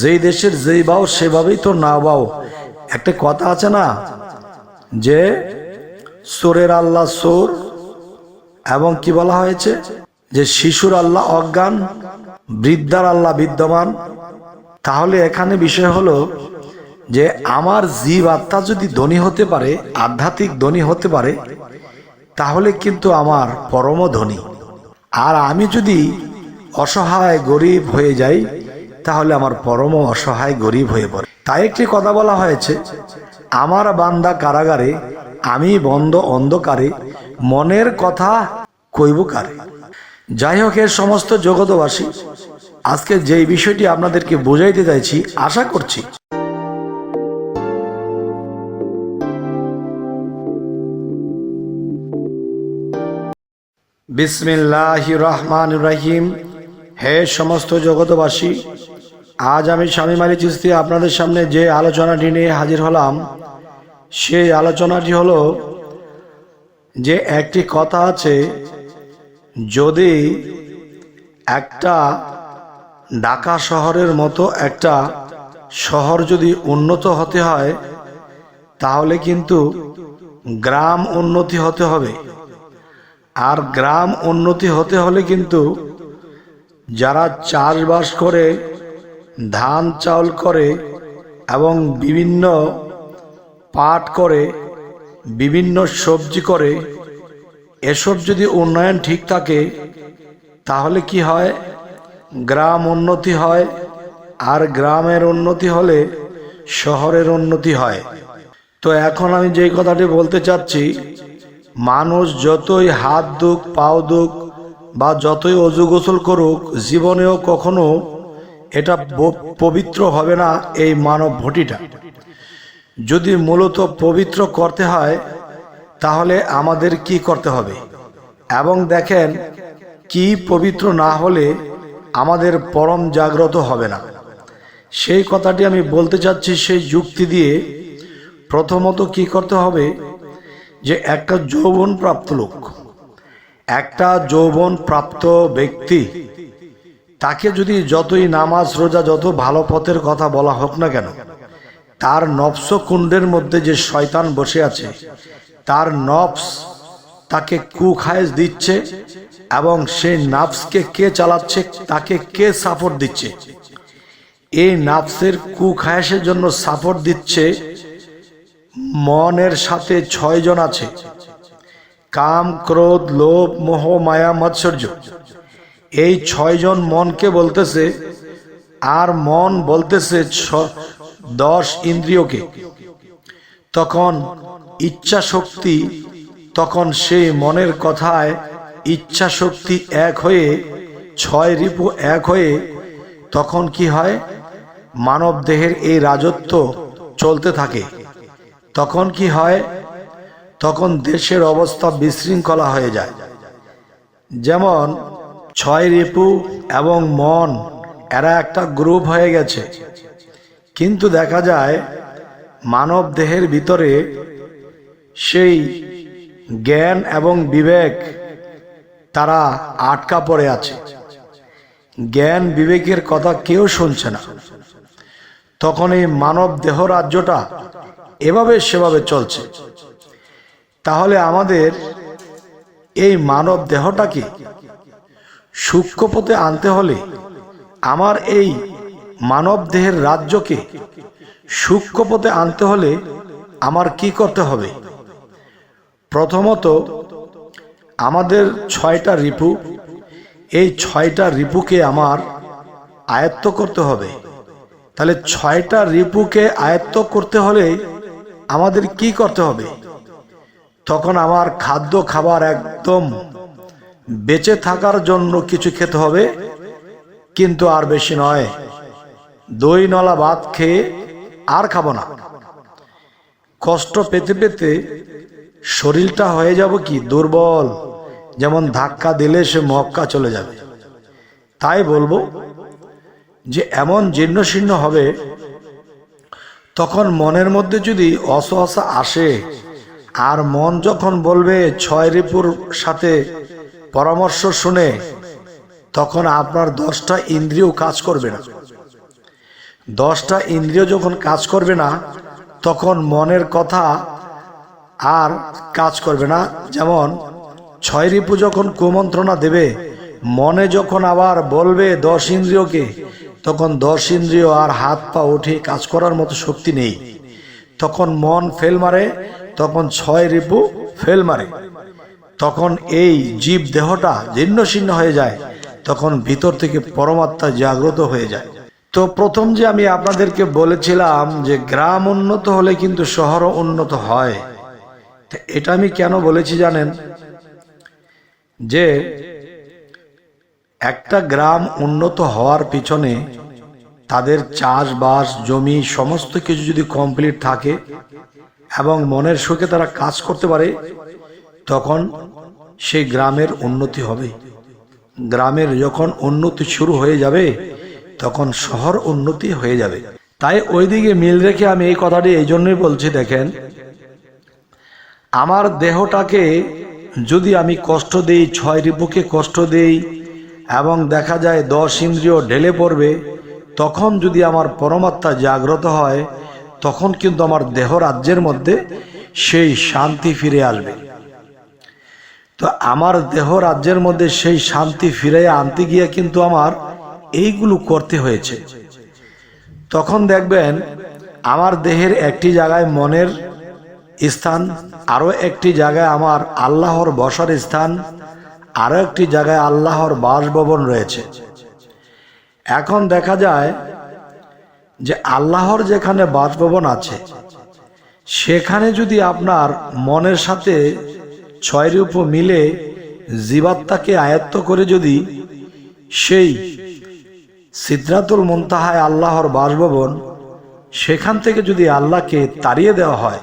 যেই দেশের যেই বাও, সেভাবেই তো না বাও। একটা কথা আছে না? যে সোরের আল্লাহ সোর এবং কি বলা হয়েছে? যে শিশুর আল্লাহ অজ্ঞান, বৃদ্ধার আল্লাহ বিদ্যমান। তাহলে এখানে বিষয় হলো যে আমার জীব আত্মা যদি ধনী হতে পারে, আধ্যাত্মিক ধনী হতে পারে, তাহলে কিন্তু আমার পরম ধনী। আর আমি যদি অসহায়, গরিব হয়ে যাই তাহলে আমার পরম অসহায় গরিব হয়ে পড়ে। তাই একটি কথা বলা হয়েছে, আমার বান্দা কারাগারে, আমি বন্ধ অন্ধকারে, মনের কথা কইব কারে? যাই হোক, এর সমস্ত জগতবাসী আজকে যেই বিষয়টি আপনাদেরকে বোঝাইতে চাইছি, আশা করছি। বিসমিল্লাহ রহমান রহিম। হে সমস্ত জগতবাসী আজ আমি স্বামী মালি চিস্তি আপনাদের সামনে যে আলোচনাটি নিয়ে হাজির হলাম, সেই আলোচনাটি হলো যে একটি কথা আছে, যদি একটা ঢাকা শহরের মতো একটা শহর যদি উন্নত হতে হয়, তাহলে কিন্তু গ্রাম উন্নতি হতে হবে। আর গ্রাম উন্নতি হতে হলে কিন্তু যারা চাষবাস করে ধান চাউল করে এবং বিভিন্ন পাট করে, বিভিন্ন সবজি করে, এসব যদি উন্নয়ন ঠিক থাকে, তাহলে কি হয়? গ্রাম উন্নতি হয়, আর গ্রামের উন্নতি হলে শহরের উন্নতি হয়। তো এখন আমি যেই কথাটি বলতে চাচ্ছি, মানুষ যতই হাত দুক পাও দুক বা যতই অজু গোসল করুক, জীবনেও কখনো এটা পবিত্র হবে না এই মানব ভটিটা। যদি মূলত পবিত্র করতে হয়, তাহলে আমাদের কি করতে হবে? এবং দেখেন, কি পবিত্র না হলে আমাদের পরম জাগ্রত হবে না। সেই কথাটি আমি বলতে চাচ্ছি সেই যুক্তি দিয়ে। প্রথমত কি করতে হবে? যে একটা যৌবন প্রাপ্ত লোক, একটা যৌবন প্রাপ্ত ব্যক্তি তাকে যদি যতই নামাজ, রোজা, যত ভালো পথের কথা বলা হোক না কেন, তার নফস কুণ্ডের মধ্যে যে শয়তান বসে আছে, তার নফস তাকে কুখায়েস দিচ্ছে এবং সেই নাফসকে কে চালাচ্ছে, তাকে কে সাপোর্ট দিচ্ছে? এই নাফসের কুখায়েসের জন্য সাপোর্ট দিচ্ছে মনের সাথে ছয়জন আছে, কাম, ক্রোধ, লোভ, মোহ, মায়া, মৎসর্য। এই ছয়জন মনকে বলতেছে, আর মন বলতেছে দশ ইন্দ্রিয়কে। তখন ইচ্ছা শক্তি তখন সেই মনের কথায় ইচ্ছা শক্তি এক হয়ে, ছয় রিপু এক হয়ে, তখন কি হয়? মানব দেহের এই রাজত্ব চলতে থাকে। তখন কি হয়? তখন দেশের অবস্থা বিশৃঙ্খলা হয়ে যায়। যেমন ছয় রিপু এবং মন, এরা একটা গ্রুপ হয়ে গেছে। কিন্তু দেখা যায়, মানব দেহের ভিতরে সেই জ্ঞান এবং বিবেক তারা আটকা পড়ে আছে। জ্ঞান বিবেকের কথা কেউ শুনছে না। তখন এই মানব দেহ রাজ্যটা এভাবে সেভাবে চলছে। তাহলে আমাদের এই মানব দেহটাকে সূক্ষ্ম পথে আনতে হলে আমার এই মানব দেহের রাজ্যকে সূক্ষ্ম পথে আনতে হলে আমার কি করতে হবে? প্রথমত, আমাদের ছয়টা রিপু, এই ছয়টা রিপুকে আমার আয়ত্ত করতে হবে। তাহলে ছয়টা রিপুকে আয়ত্ত করতে হলে আমাদের কি করতে হবে? তখন আমার খাদ্য খাবার একদম বেঁচে থাকার জন্য কিছু খেতে হবে, কিন্তু আর বেশি নয়। দই নলা ভাত খেয়ে আর খাব না। কষ্ট পেতে পেতে শরীরটা হয়ে যাব কি? দুর্বল। যেমন ধাক্কা দিলে সে মক্কা চলে যাবে। তাই বলব যে এমন জীর্ণ শীর্ণ হবে, তখন মনের মধ্যে যদি অসহসা আসে, আর মন যখন বলবে ছয় রিপুর সাথে পরামর্শ শুনে তখন আপনার দশটা ইন্দ্রিয় কাজ করবে না। দশটা ইন্দ্রিয় যখন কাজ করবে না, তখন মনের কথা আর কাজ করবে না। যেমন, ছয় রিপু যখন কুমন্ত্রণা দেবে, মনে যখন আবার বলবে দশ ইন্দ্রিয়কে, তখন দশ ইন্দ্রিয় আর হাত পা উঠে কাজ করার মতো শক্তি নেই। তখন মন ফেল মারে, তখন ছয় রিপু ফেল মারে। তখন এই জীব দেহটা জীর্ণ শীর্ণ হয়ে যায়, তখন ভিতর থেকে পরমাত্মা জাগ্রত হয়ে যায়। তো প্রথম যে আমি আপনাদেরকে বলেছিলাম যে গ্রাম উন্নত হলে কিন্তু শহরও উন্নত হয়। এটা আমি কেন বলেছি জানেন? যে একটা গ্রাম উন্নত হওয়ার পিছনে তাদের চাষবাস, জমি, সমস্ত কিছু যদি কমপ্লিট থাকে এবং মনের সুখে তারা কাজ করতে পারে তখন সেই গ্রামের উন্নতি হবে। গ্রামের যখন উন্নতি শুরু হয়ে যাবে, তখন শহর উন্নতি হয়ে যাবে। তাই ওইদিকে মিল রেখে আমি এই কথাটি এই জন্যই বলছি, দেখেন, আমার দেহটাকে যদি আমি কষ্ট দেই ছয় রিপুকে কষ্ট দেই, এবং দেখা যায় দশ ইন্দ্রিয় ঢেলে পড়বে, তখন যদি আমার পরমাত্মা জাগ্রত হয়, তখন কিন্তু আমার দেহ রাজ্যের মধ্যে সেই শান্তি ফিরে আসবে। তো আমার দেহ রাজ্যের মধ্যে সেই শান্তি ফিরে আনতে গিয়ে কিন্তু আমার এইগুলো করতে হয়েছে। তখন দেখবেন আমার দেহের একটি জায়গায় মনের স্থান, আরও একটি জায়গায় আমার আল্লাহর বসার স্থান, আরও একটি জায়গায় আল্লাহর বাসভবন রয়েছে। এখন দেখা যায় যে আল্লাহর যেখানে বাসভবন আছে, সেখানে যদি আপনার মনের সাথে ছয় রূপ মিলে জীবাত্মাকে আয়ত্ত করে যদি সেই সিদ্ধাতুল মন্তাহায় আল্লাহর বাসভবন, সেখান থেকে যদি আল্লাহকে তাড়িয়ে দেওয়া হয়।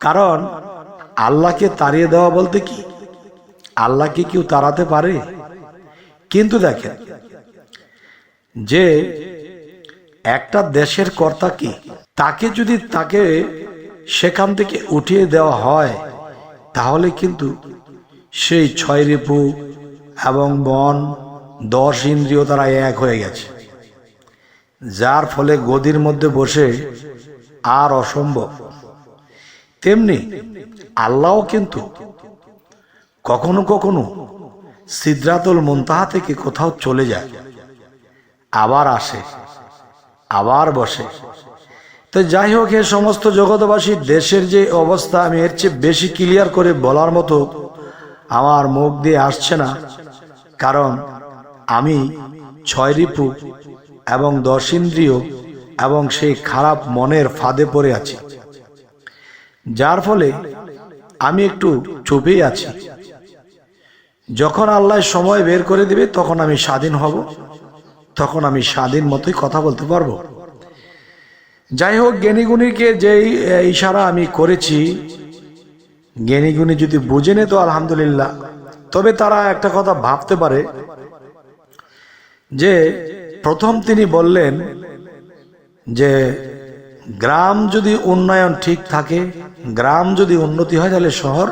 কারণ আল্লাহকে তাড়িয়ে দেওয়া বলতে কি? আল্লাহকে কেউ তাড়াতে পারে? কিন্তু দেখেন, যে একটা দেশের কর্তা কি, তাকে যদি তাকে সেখান থেকে উঠিয়ে দেওয়া হয় তাহলে কিন্তু সেই ছয় রিপু এবং বন, দশ ইন্দ্রিয় তারা এক হয়ে গেছে। যার ফলে গদির মধ্যে বসে আর অসম্ভব। তেমনি আল্লাহও কিন্তু কখনো কখনো সিদ্রাতুল মুনতাহা থেকে কোথাও চলে যায়। আবার আসে, আবার বসে। তো যাই হোক এ সমস্ত জগতবাসী দেশের যে অবস্থা আমি এর চেয়ে বেশি ক্লিয়ার করে বলার মতো আমার মুখ দিয়ে আসছে না। কারণ আমি ছয় রিপু এবং দশ ইন্দ্রিয় এবং সেই খারাপ মনের ফাঁদে পড়ে আছি। যার ফলে আমি একটু চুপেই আছি। যখন আল্লাহ সময় বের করে দিবে, তখন আমি স্বাধীন হব, তখন আমি স্বাধীন মতোই কথা বলতে পারব। যাই হোক জ্ঞানীগুণীকে যেই ইশারা আমি করেছি, জ্ঞানীগুণী যদি বুঝে নে তো আলহামদুলিল্লাহ। তবে তারা একটা কথা ভাবতে পারে যে, প্রথম তিনি বললেন যে, গ্রাম যদি উন্নয়ন ঠিক থাকে, গ্রাম যদি উন্নতি হয় তাহলে শহর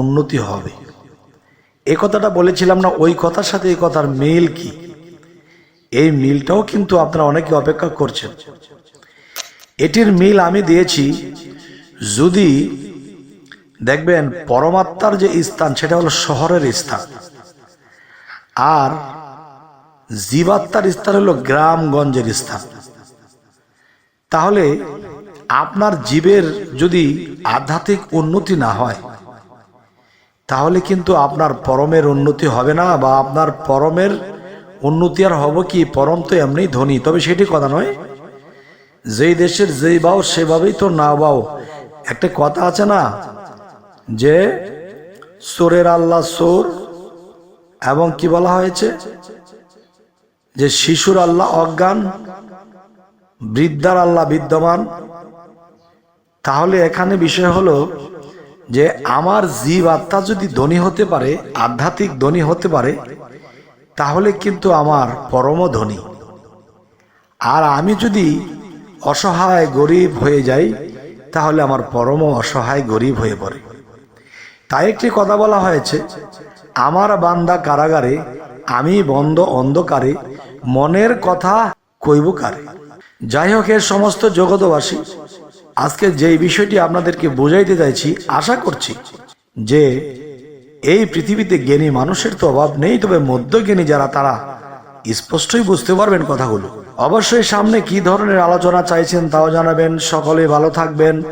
উন্নতি হবে। এই কথাটা বলেছিলাম না, ওই কথার সাথে এই কথার মিল কি? এই মিলটাও কিন্তু আপনারা অনেকে অপেক্ষা করছেন। এটির মিল আমি দিয়েছি যদি দেখবেন পরমাত্মার যে স্থান, সেটা হলো শহরের স্থান। আর জীবাত্মার স্থান হলো গ্রামগঞ্জের স্থান। তাহলে আপনার জীবের যদি আধ্যাত্মিক উন্নতি না হয়, তাহলে কিন্তু আপনার পরমের উন্নতি হবে না বা আপনার পরমের উন্নতি আর হবে কি? পরম তো এমনি ধনী, তবে সেটি কথা নয়। যেই দেশের যেই বাও সেভাবেই তো না বাও একটা কথা আছে না? যে সোরের আল্লাহ সোর এবং কি বলা হয়েছে? যে শিশুর আল্লাহ অজ্ঞান, বৃদ্ধার আল্লাহ বিদ্যমান। তাহলে এখানে বিষয় হলো যে আমার জীব আত্মা যদি ধনী হতে পারে, আধ্যাত্মিক ধনী হতে পারে, তাহলে কিন্তু আমার পরম ধনী। আর আমি যদি অসহায় গরিব হয়ে যাই, তাহলে আমার পরম অসহায় গরিব হয়ে পড়ে। তাই একটি কথা বলা হয়েছে, আমার বান্দা কারাগারে, আমি বন্ধ অন্ধকারে, মনের কথা কইব কারে। যাই হোক এর সমস্ত জগতবাসী আজকে যেই বিষয়টি আপনাদেরকে বোঝাইতে চাইছি, আশা করছি যে এই পৃথিবীতে জ্ঞানী মানুষের তো অভাব নেই, তবে মধ্যজ্ঞানী যারা, তারা স্পষ্টই বুঝতে পারবেন কথাগুলো। অবশ্যই সামনে কি ধরনের আলোচনা চাইছেন তাও জানাবেন। সকলে ভালো থাকবেন,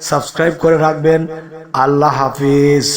সাবস্ক্রাইব করে রাখবেন। আল্লাহ হাফিজ।